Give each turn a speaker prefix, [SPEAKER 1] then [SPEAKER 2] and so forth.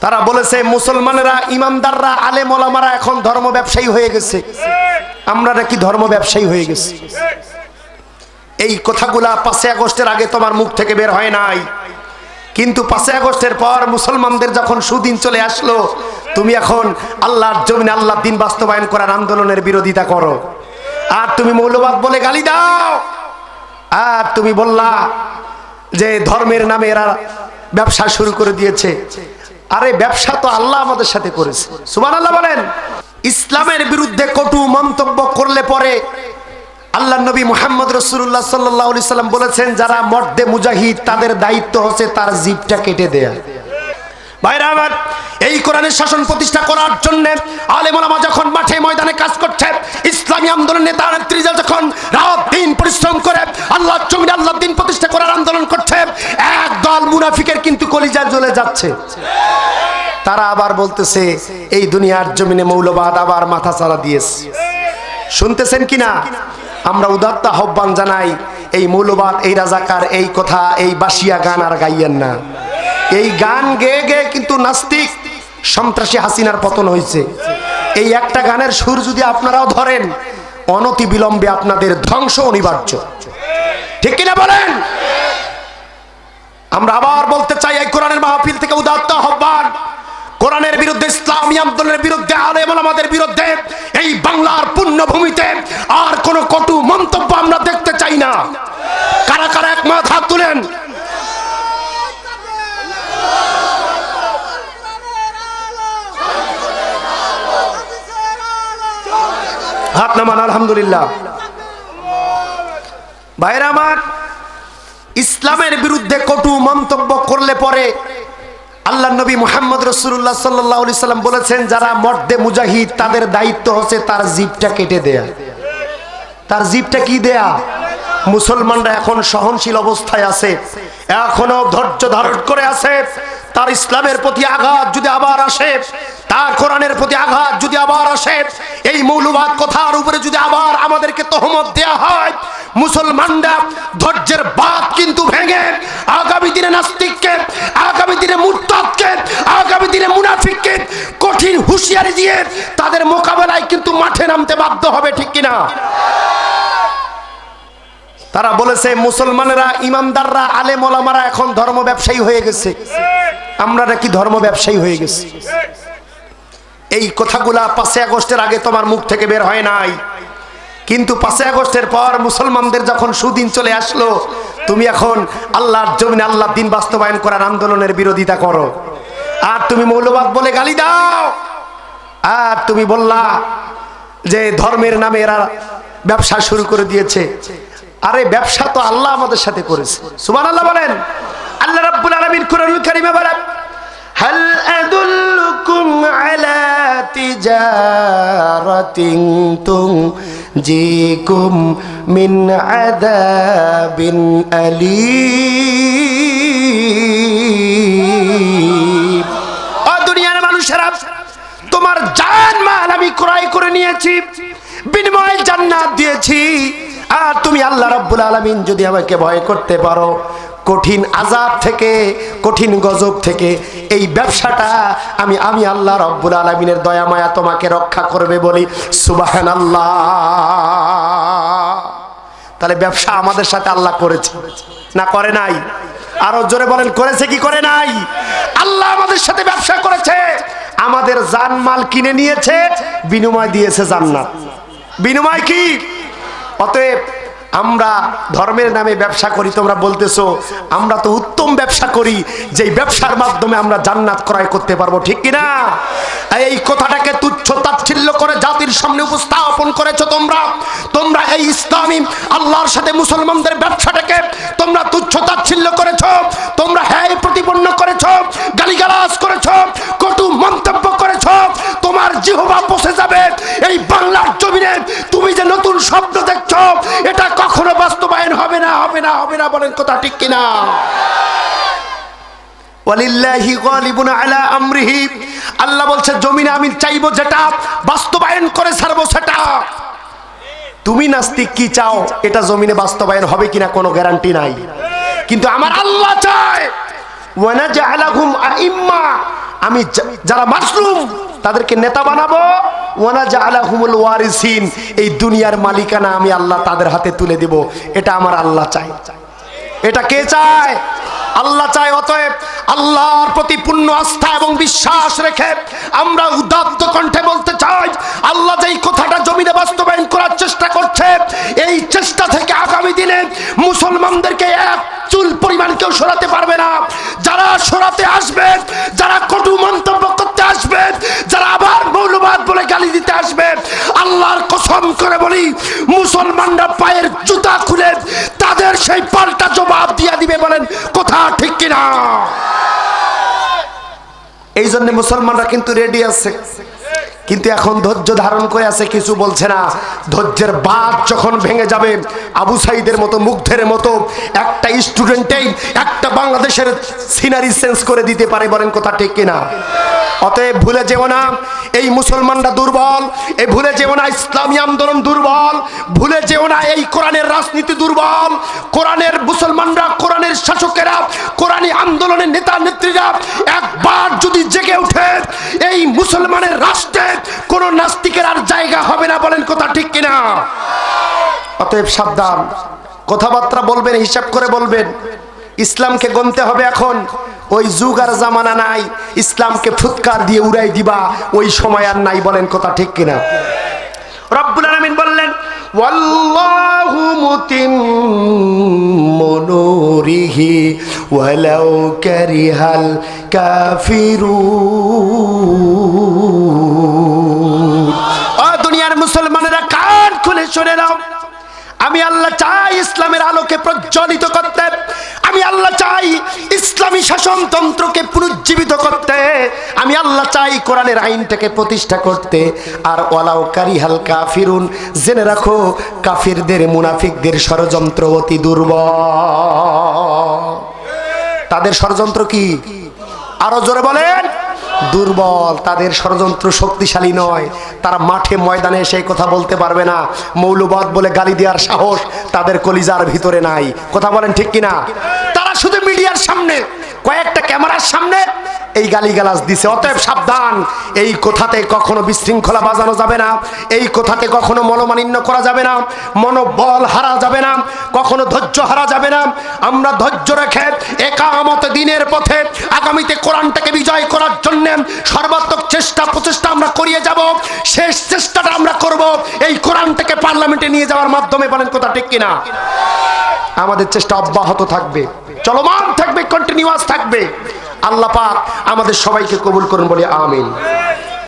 [SPEAKER 1] তারা বলেছে, মুসলমানেরা, ইমানদাররা, আলেম ওলামারা এখন ধর্ম ব্যবসায়ী হয়ে গেছে। আমরা নাকি ধর্ম ব্যবসায়ী হয়ে গেছি। এই কথাগুলা পাঁচই আগস্টের আগে তোমার মুখ থেকে বের হয় নাই। কিন্তু পাঁচই আগস্টের পর মুসলমানদের যখন সুদিন চলে আসলো, তুমি এখন আল্লাহর জমিনে আল্লাহ দিন বাস্তবায়ন করার আন্দোলনের বিরোধিতা করো। আর তুমি মৌলবাদ বলে গালি দাও। আর তুমি বললা যে ধর্মের নামে এরা ব্যবসা শুরু করে দিয়েছে। আরে ব্যবসা তো আল্লাহ আমাদের সাথে করেছে। সুমান আল্লাহ বলেন, ইসলামের বিরুদ্ধে কটু মন্তব্য করলে পরে আল্লাহ নবী মোহাম্মদ রসুল্লাহ সাল্লাহ সাল্লাম বলেছেন, যারা মর্দে মুজাহিদ তাদের দায়িত্ব হচ্ছে তার জীবটা কেটে দেয়া। ভাইরা আমার এই কোরআনের শাসন প্রতিষ্ঠা করার জন্য আলেমা যখন মাঠে ময়দানে কাজ করছে, ইসলামী আন্দোলন নেতা নেত্রীরা যখন রাত দিন পরিশ্রম করে আল্লাহ জমিনে আল্লাহ দিন প্রতিষ্ঠা করার আন্দোলন করছে এক দল মুনাফিকের কিন্তু কলিজা জ্বলে যাচ্ছে। তারা আবার বলতেছে, এই দুনিয়ার জমিনে মৌলবাদ আবার মাথা চারা দিয়েছে। শুনতেছেন কিনা? আমরা উদাত্ত আহ্বান জানাই, এই মৌলবাদ, এই রাজাকার, এই কথা, এই বাসিয়া গান আর গাইয়েন না। এই গান গেয়ে গেয়ে কিন্তু নাস্তিক। সন্ত্রাসী হাসিনার পতন হয়েছে। এই একটা গানের সুর যদি আপনারাও ধরেন, অনতি বিলম্বে আপনাদের ধ্বংস অনিবার্য। ঠিক কিনা বলেন? আমরা আবার বলতে চাই, এই কোরআনের মাহফিল থেকে উদাত্ত আহ্বান। কোরআনের বিরুদ্ধে, ইসলামী আন্দোলনের বিরুদ্ধে, আলেম আমাদের বিরুদ্ধে, এই বাংলার পুণ্যভূমিতে আর কোনো কটু মন্তব্য আমরা দেখতে চাই না। কারা কারা এক মাথা তুলেন? হাত নামান, আলহামদুলিল্লাহ। ভাইরা আমার, ইসলামের বিরুদ্ধে কটু মন্তব্য করলে পরে আল্লাহ নবী মোহাম্মদ রসুল্লাহ সাল্লাহ সাল্লাম বলেছেন, যারা মর্দে মুজাহিদ, তাদের দায়িত্ব হচ্ছে তার জিপটা কেটে দেয়া। তার জিপটা কি দেয়া? মুসলমানরা এখন সহনশীল অবস্থায় আছে, এখনও ধৈর্য ধারণ করে আছে, তার ইসলামের প্রতি আঘাত যদি আবার আসে তার কোরআনের প্রতি আঘাত যদি আবার আসে, এই মৌলবাদ কথার উপরে যদি আবার আমাদেরকে তহমত দেয়া হয়, মুসলমানরা ধৈর্যের বাদ কিন্তু ভেঙে আগামী দিনে নাস্তিককে, আগামী দিনে মুরতাদকে, আগামী দিনে মুনাফিককে কঠিন হুঁশিয়ারি দিয়ে তাদের মোকাবেলায় কিন্তু মাঠে নামতে বাধ্য হবে, ঠিক কিনা? তারা বলেছে, মুসলমানেরা, ইমানদাররা, আলেম ওলামারা এখন ধর্ম ব্যবসায়ী হয়ে গেছে। আমরা নাকি ধর্ম ব্যবসায়ী হয়ে গেছি। এই কথাগুলা পাঁচই আগস্টের আগে তোমার মুখ থেকে বের হয় নাই। কিন্তু পাঁচই আগস্টের পর মুসলমানদের যখন সুদিন চলে আসলো, তুমি এখন আল্লাহর জমিনে আল্লাহ দিন বাস্তবায়ন করার আন্দোলনের বিরোধিতা করো। আর তুমি মৌলবাদ বলে গালি দাও। আর তুমি বললা যে ধর্মের নামে এরা ব্যবসা শুরু করে দিয়েছে। আরে ব্যবসা তো আল্লাহ আমাদের সাথে করেছে। সুমান আল্লাহ বলেন, আল্লাহ রাব্বুল আলামিন কোরআনুল কারীমে বলেন, হাল আলা তুনজিকুম মিন আযাবিন আলীম ও দুনিয়ার মানুষেরা তোমার জান মাল আমি ক্রয় করে নিয়েছি বিনিময়ে জান্নাত দিয়েছি আর তুমি আল্লাহ রাব্বুল আলামিন যদি আমাকে ভয় করতে পারো কঠিন আজাব থেকে, কঠিন গজব থেকে, এই ব্যবসাটা আমি আমি আল্লাহ রব্বুল আলমিনের দয়া মায়া তোমাকে রক্ষা করবে বলি সুবাহান আল্লাহ তাহলে ব্যবসা আমাদের সাথে আল্লাহ করেছে। না করে নাই? আরও জোরে বলেন, করেছে কি করে নাই? আল্লাহ আমাদের সাথে ব্যবসা করেছে। আমাদের জানমাল কিনে নিয়েছে, বিনিময় দিয়েছে জান্নাত। বিনিময় কি? অতএব আমরা ধর্মের নামে ব্যবসা করি, তোমরা বলতেছো, আমরা তো উত্তম ব্যবসা করি যে ব্যবসার মাধ্যমে আমরা জান্নাত ক্রয় করতে পারব, ঠিক কিনা? এই কথাটাকে তুচ্ছ তাচ্ছিল্য করে জাতির সামনে উপস্থাপন করেছ তোমরা। তোমরা এই ইসলামী আল্লাহর সাথে মুসলমানদের ব্যবসাটাকে তোমরা তুচ্ছ তাচ্ছিল্য করেছ, তোমরা হ্যাঁ প্রতিপন্ন করেছ, গালিগালাজ করেছ যাবে এই বাংলার জমিনে তুমি যে নতুন শব্দ দেখছ, এটা কখনো বাস্তবায়ন হবে না হবে না হবে না বলেন কথা ঠিক কিনা? আল্লাহ বলছে, জমিনে আমি যেটা, বাস্তবায়ন করে ছাড়বো সেটা। তুমি নাস্তিক কি চাও, এটা জমিনে বাস্তবায়ন হবে কিনা কোনো গ্যারান্টি নাই। কিন্তু আমার আল্লাহ চায় আমি যারা মাসলুম তাদেরকে নেতা বানাবো। ওয়ানা জাআলাহুমুল ওয়ারিসিন, এই দুনিয়ার মালিকানা আমি আল্লাহ তাদের হাতে তুলে দেব। এটা আমার আল্লাহ চাই এটা কে চায়? আল্লাহ চায় অতএব আল্লাহর প্রতি পূর্ণ আস্থা এবং বিশ্বাস রেখে আমরা উদাত্ত কণ্ঠে বলতে চাই, আল্লাহ যেই কথাটা জমিনে বাস্তবায়ন করার চেষ্টা করছে, এই চেষ্টা থেকে আগামী দিনে মুসলমানদেরকে এক চুল পরিমাণ কেউ সরাতে পারবে না। যারা সরাতে আসবে, যারা কটু মন্তব্য বলে দিতে আসবে, আল্লাহর কসম করে বলি, মুসলমানরা পায়ের জুতা খুলে তাদের সেই পাল্টা জবাব দিয়া দিবে বলেন, কথা ঠিক কিনা? এই জন্য মুসলমানরা কিন্তু রেডি আছে। কিন্তু এখন ধৈর্য ধারণ করে আছে, কিছু বলছে না। ধৈর্যের বাদ যখন ভেঙে যাবে, আবু সাইদের মতো, মুগ্ধের মতো, একটা স্টুডেন্টেই একটা বাংলাদেশের সিনারি চেঞ্জ করে দিতে পারে বলেন কথা ঠিক কিনা? অতএব ভুলে যেও না, এই মুসলমানরা দুর্বল এই ভুলে যেও না, ইসলামী আন্দোলন দুর্বল, ভুলে যেও না, এই কোরআনের রাজনীতি দুর্বল, কোরআনের মুসলমানরা, কোরআনের শাসকেরা, কোরআনী আন্দোলনের নেতা নেত্রীরা একবার যদি জেগে ওঠে, এই মুসলমানের রাষ্ট্রে কোন নাস্তিকের আর জায়গা হবে না, বলেন কথা ঠিক কিনা? অতএব সাবধান, কথাবার্তা বলবেন, হিসাব করে বলবেন। ইসলামকে গনতে হবে এখন। ওই যুগ আর জামানা নাই, ইসলামকে ফুৎকার দিয়ে উড়াই দিবা, ওই সময় আর নাই, বলেন কথা ঠিক কিনা? রব্বুল আলামিন বললেন, ওয়াল্লাহু মুতিম্মু নূরিহি ওয়ালাউ কারিহাল কাফিরুন। প্রজ্বলিত করতে। আমি আল্লাহ চাই ইসলামী শাসনতন্ত্রকে পুনর্জীবিত করতে। আমি আল্লাহ চাই কোরআনের আইনটাকে প্রতিষ্ঠা করতে। আর ওয়ালাও কারিহাল কাফিরুন, জেনে রাখো, কাফিরদের, মুনাফিকদের ষড়যন্ত্র অতি দুর্বল। তাদের ষড়যন্ত্র কি? আরও জোরে বলেন। দুর্বল, তাদের ষড়যন্ত্র শক্তিশালী নয়। তারা মাঠে ময়দানে সেই কথা বলতে পারবে না। মৌলবাদ বলে গালি দেওয়ার সাহস তাদের কলিজার ভিতরে নাই। কথা বলেন ঠিক কিনা? তারা শুধু মিডিয়ার সামনে। কয়েকটা ক্যামেরার সামনে এই গালিগালাজ দিছে। অতএব সাবধান, এই কথাতে কখনো বিশৃঙ্খলা বাজানো যাবে না, এই কথাতে কখনো মনোমালিন্য করা যাবে না, মনোবল হারা যাবে না, কখনো ধৈর্য হারা যাবে না। আমরা ধৈর্য রেখে একামত দিনের পথে আগামীতে কোরআনটাকে বিজয় করার জন্য সর্বাত্মক চেষ্টা, প্রচেষ্টা আমরা করিয়ে যাব, শেষ চেষ্টাটা আমরা করব। এই কোরআনটাকে পার্লামেন্টে নিয়ে যাওয়ার মাধ্যমে, বলেন কথা ঠিক কিনা? আমাদের চেষ্টা অব্যাহত থাকবে। চলমান থাকবে কন্টিনিউয়াস থাকবে। আল্লাহ পাক আমাদের সবাইকে কবুল করুন বলে আমিন।